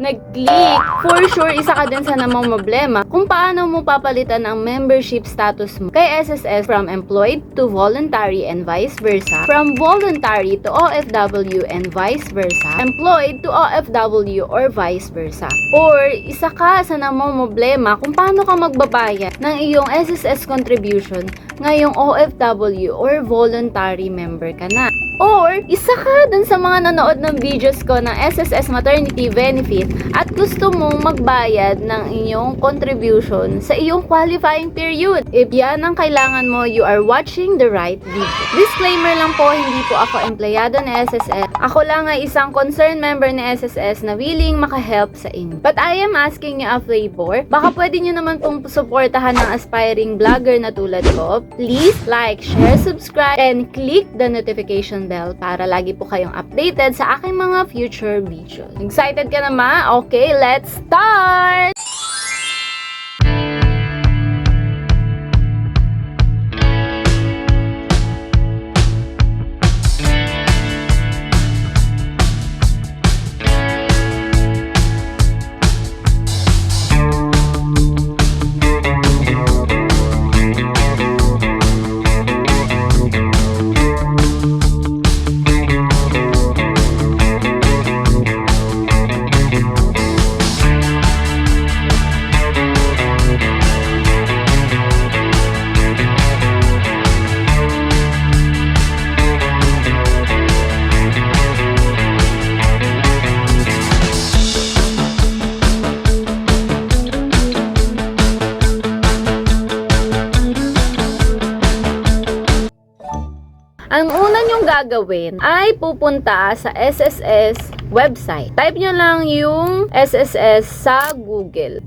nag-click, for sure isa ka din sa namang problema kung paano mo papalitan ang membership status mo kay SSS from employed to voluntary and vice versa, from voluntary to OFW and vice versa, employed to OFW or vice versa. Or isa ka sa namang problema kung paano ka magbabayad ng iyong SSS contribution ngayong OFW or voluntary member ka na. Or, isa ka dun sa mga nanood ng videos ko ng SSS Maternity Benefit at gusto mong magbayad ng inyong contribution sa iyong qualifying period. If yan ang kailangan mo, you are watching the right video. Disclaimer lang po, hindi po ako empleyado ng SSS. Ako lang ay isang concerned member ng SSS na willing makahelp sa inyo. But I am asking you a favor. Baka pwede nyo naman pong suportahan ng aspiring vlogger na tulad ko. Please like, share, subscribe, and click the notification bell para lagi po kayong updated sa aking mga future videos. Excited ka na ma? Okay, let's start! Gagawin ay pupunta sa SSS website. Type nyo lang yung SSS sa Google.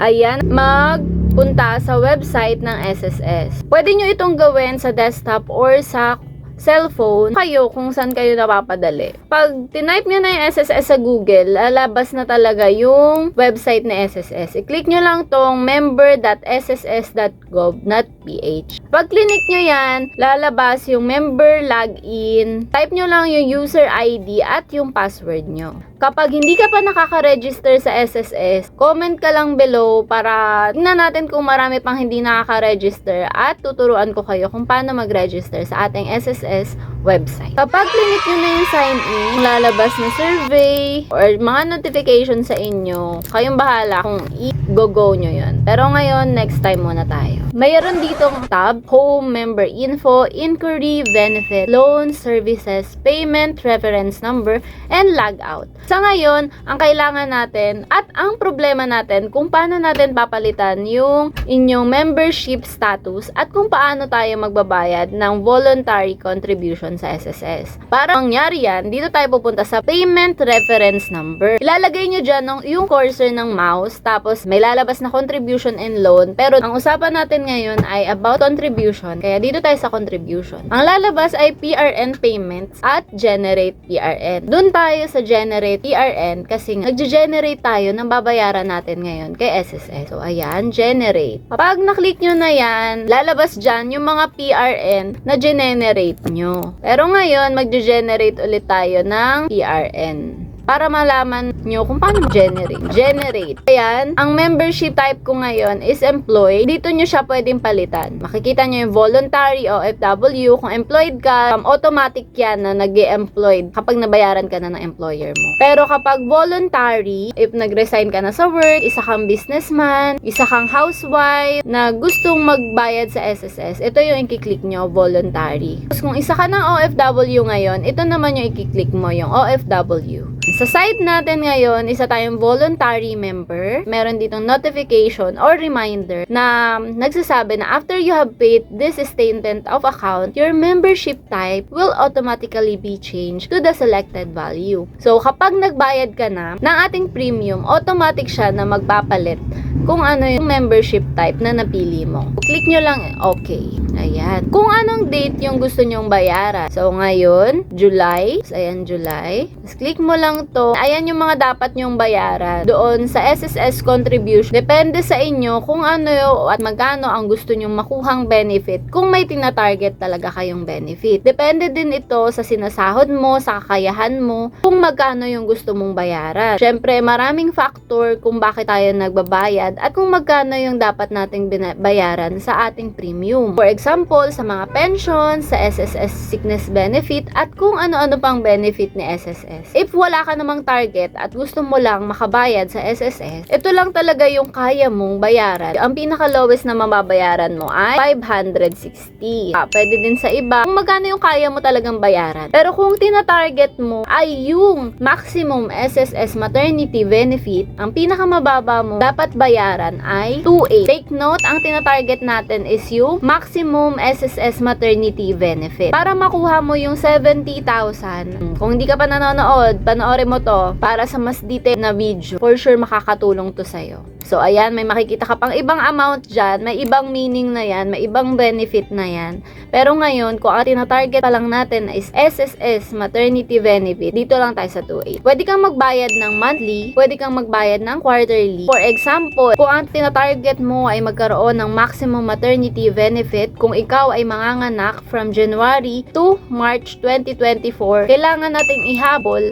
Ayan, magpunta sa website ng SSS. Pwede nyo itong gawin sa desktop or sa cellphone kayo kung saan kayo napapadali. Pag tinype nyo na yung SSS sa Google, lalabas na talaga yung website ni SSS. I-click nyo lang tong member.sss.gov.ph. Pag clinic nyo yan, lalabas yung member login. Type nyo lang yung user ID at yung password nyo. Kapag hindi ka pa nakaka-register sa SSS, comment ka lang below para tingnan natin kung marami pang hindi nakaka-register at tuturuan ko kayo kung paano mag-register sa ating SSS is website. Kapag clinic nyo na yung sign in, lalabas na survey or mga notification sa inyo, kayong bahala kung i-go-go nyo yun. Pero ngayon, next time muna tayo. Mayroon ditong tab, Home, Member Info, Inquiry, Benefit, Loan, Services, Payment, Reference Number, and Logout. Sa ngayon, ang kailangan natin at ang problema natin kung paano natin papalitan yung inyong membership status at kung paano tayo magbabayad ng voluntary contribution sa SSS. Para mangyari yan, dito tayo pupunta sa Payment Reference Number. Ilalagay nyo dyan ng, yung cursor ng mouse, tapos may lalabas na contribution and loan. Pero ang usapan natin ngayon ay about contribution, kaya dito tayo sa contribution. Ang lalabas ay PRN payments at generate PRN. Doon tayo sa generate PRN kasi nag-generate tayo ng babayaran natin ngayon kay SSS. So, ayan, generate. Kapag naklik nyo na yan, lalabas dyan yung mga PRN na generate nyo. Pero ngayon, mag-generate ulit tayo ng PRN para malaman nyo kung paano generate. Generate. Ayan, ang membership type ko ngayon is employed. Dito nyo siya pwedeng palitan. Makikita nyo yung voluntary o FW. Kung employed ka, um, automatic yan na nag employed kapag nabayaran ka na ng employer mo. Pero kapag voluntary, if nag-resign ka na sa work, isa kang businessman, isa kang housewife na gustong magbayad sa SSS, ito yung i-click nyo, voluntary. Tapos kung isa ka ng OFW ngayon, ito naman yung i-click mo, yung OFW. Sa site natin ngayon, isa tayong voluntary member. Meron ditong notification or reminder na nagsasabi na after you have paid this statement of account, your membership type will automatically be changed to the selected value. So, kapag nagbayad ka na ng ating premium, automatic siya na magpapalit kung ano yung membership type na napili mo. Click nyo lang okay. Ayan. Kung anong date yung gusto nyong bayaran. So, ngayon, July. So, ayan, July. Tapos, click mo lang to. Ayan yung mga dapat nyong bayaran. Doon sa SSS contribution. Depende sa inyo kung ano at magkano ang gusto nyong makuhang benefit kung may tina-target talaga kayong benefit. Depende din ito sa sinasahod mo, sa kakayahan mo, kung magkano yung gusto mong bayaran. Siyempre, maraming factor kung bakit tayo nagbabayad at kung magkano yung dapat nating bayaran sa ating premium. For example, sa mga pension, sa SSS sickness benefit, at kung ano-ano pang benefit ni SSS. If wala ka namang target at gusto mo lang makabayad sa SSS, ito lang talaga yung kaya mong bayaran. Ang pinaka-lowest na mababayaran mo ay 560. Ah, pwede din sa iba, kung magkano yung kaya mo talagang bayaran. Pero kung tina-target mo ay yung maximum SSS maternity benefit, ang pinakamababa mo dapat bayaran ay 2.8. Take note, ang tina-target natin is yung maximum SSS maternity benefit. Para makuha mo yung 70,000, kung hindi ka pa nanonood, panoorin mo to para sa mas detailed na video. For sure, makakatulong to sa'yo. So, ayan, may makikita ka pang ibang amount dyan, may ibang meaning na yan, may ibang benefit na yan. Pero ngayon, kung ang tina-target pa lang natin is SSS, maternity benefit, dito lang tayo sa 2.8. Pwede kang magbayad ng monthly, pwede kang magbayad ng quarterly. For example, kung ang tina-target mo ay magkaroon ng maximum maternity benefit, kung ikaw ay manganganak from January to March 2024, kailangan nating ihabol,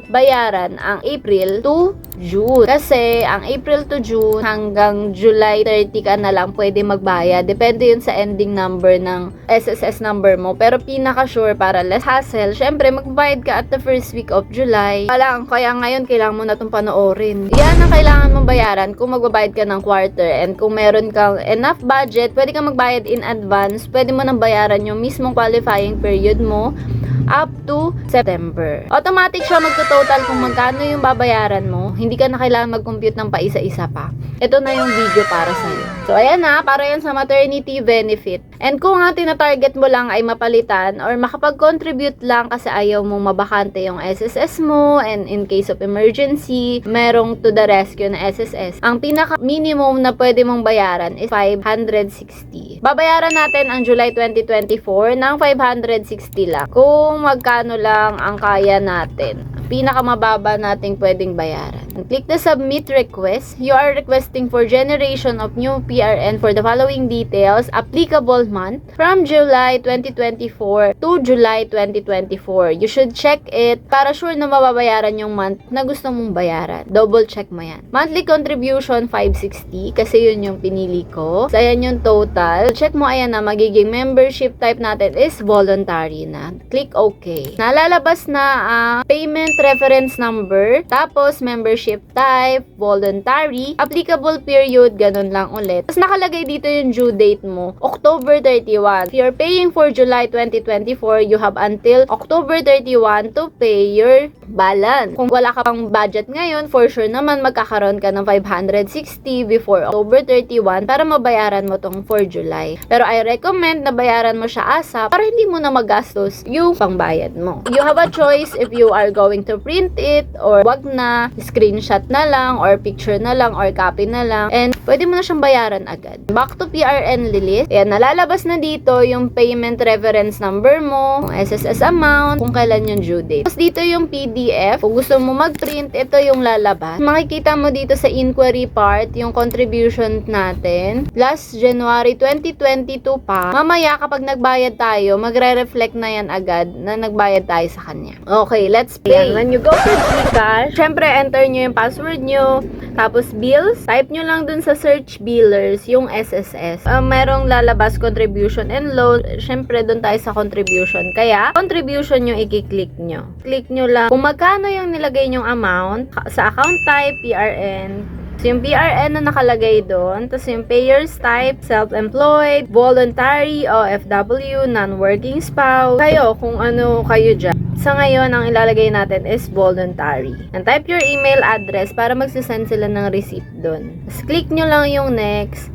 bayaran ang April to June. Kasi ang April to June hanggang July 30 ka na lang pwede magbayad. Depende yun sa ending number ng SSS number mo. Pero pinaka sure para less hassle, syempre magbayad ka at the first week of July. Kaya, kaya ngayon kailangan mo na itong panoorin. Yan ang kailangan mong bayaran kung magbabayad ka ng quarter and kung meron kang enough budget, pwede kang magbayad in advance. Pwede mo nang bayaran yung mismong qualifying period mo up to September. Automatic siya magto-total kung magkano yung babayaran mo. Hindi ka na kailangan mag-compute ng paisa-isa pa. Ito na yung video para sa'yo. So, ayan na, para yan sa maternity benefit. And kung ang tina-target mo lang ay mapalitan or makapag-contribute lang kasi ayaw mong mabakante yung SSS mo and in case of emergency, merong to the rescue na SSS. Ang pinaka-minimum na pwede mong bayaran is 560. Babayaran natin ang July 2024 ng 560 lang. Kung magkano lang ang kaya natin. Pinakamababa nating pwedeng bayaran. Click the submit request. You are requesting for generation of new PRN for the following details. Applicable month from July 2024 to July 2024. You should check it para sure na mababayaran yung month na gusto mong bayaran. Double check mo yan. Monthly contribution 560 kasi yun yung pinili ko. So, ayan yung total. Check mo ayan na magiging membership type natin is voluntary na. Click OK. Nalalabas na ang payment reference number, tapos membership type, voluntary, applicable period, ganun lang ulit. Tapos nakalagay dito yung due date mo, October 31. If you're paying for July 2024, you have until October 31 to pay your balance. Kung wala ka pang budget ngayon, for sure naman magkakaroon ka ng 560 before October 31 para mabayaran mo tong for July. Pero I recommend na bayaran mo siya ASAP para hindi mo na magastos yung pangbayad mo. You have a choice if you are going to print it or wag na, screenshot na lang or picture na lang or copy na lang and pwede mo na siyang bayaran agad. Back to PRN Lilis. Ayan, nalalabas na dito yung payment reference number mo, yung SSS amount, kung kailan yung due date. Tapos dito yung PDF. Kung gusto mo mag-print, ito yung lalabas. Makikita mo dito sa inquiry part yung contribution natin. Last January 2022 pa. Mamaya kapag nagbayad tayo, magre-reflect na yan agad na nagbayad tayo sa kanya. Okay, let's pay. When you go to Gcash, syempre enter nyo yung password nyo, tapos bills, type nyo lang dun sa search billers yung SSS. Uh, merong lalabas contribution and loan, syempre dun tayo sa contribution. Kaya, contribution yung i-click nyo. Click nyo lang kung magkano yung nilagay nyong amount sa account type, PRN, So, yung PRN na nakalagay doon. Tapos yung payers type, self-employed, voluntary, OFW, non-working spouse. Kayo, kung ano kayo dyan. Sa ngayon, ang ilalagay natin is voluntary. And type your email address para magsasend sila ng receipt doon. Tapos click nyo lang yung next.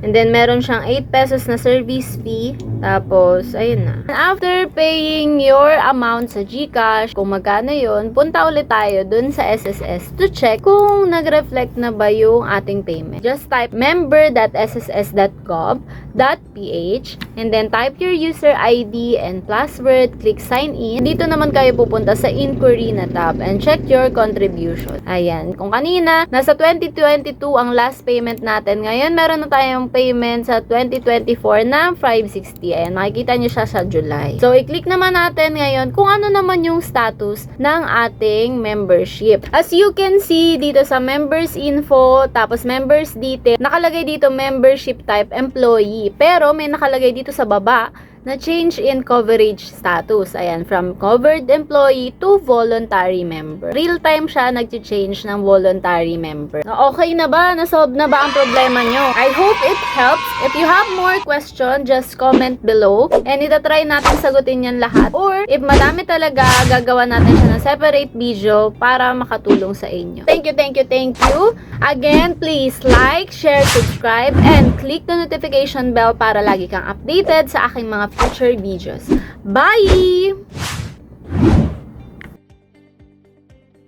And then, meron siyang 8 pesos na service fee. Tapos, ayun na. After paying your amount sa GCash, kung magkano yun, punta ulit tayo dun sa SSS to check kung nag-reflect na ba yung ating payment. Just type member.sss.gov.ph and then type your user ID and password, click sign in. Dito naman kayo pupunta sa inquiry na tab and check your contribution. Ayan. Kung kanina, nasa 2022 ang last payment natin. Ngayon, meron na tayong payment sa 2024 na 560. Ayan, makikita nyo siya sa July. So, i-click naman natin ngayon kung ano naman yung status ng ating membership. As you can see dito sa members info, tapos members detail, nakalagay dito membership type employee. Pero may nakalagay dito sa baba na change in coverage status. Ayan, from covered employee to voluntary member. Real time siya nag-change ng voluntary member. Na Okay na ba? Nasolve na ba ang problema nyo? I hope it helps. If you have more question, just comment below. And itatry natin sagutin yan lahat. Or, if madami talaga, gagawa natin siya ng separate video para makatulong sa inyo. Thank you, thank you, thank you. Again, please like, share, subscribe, and click the notification bell para lagi kang updated sa aking mga future videos. Bye!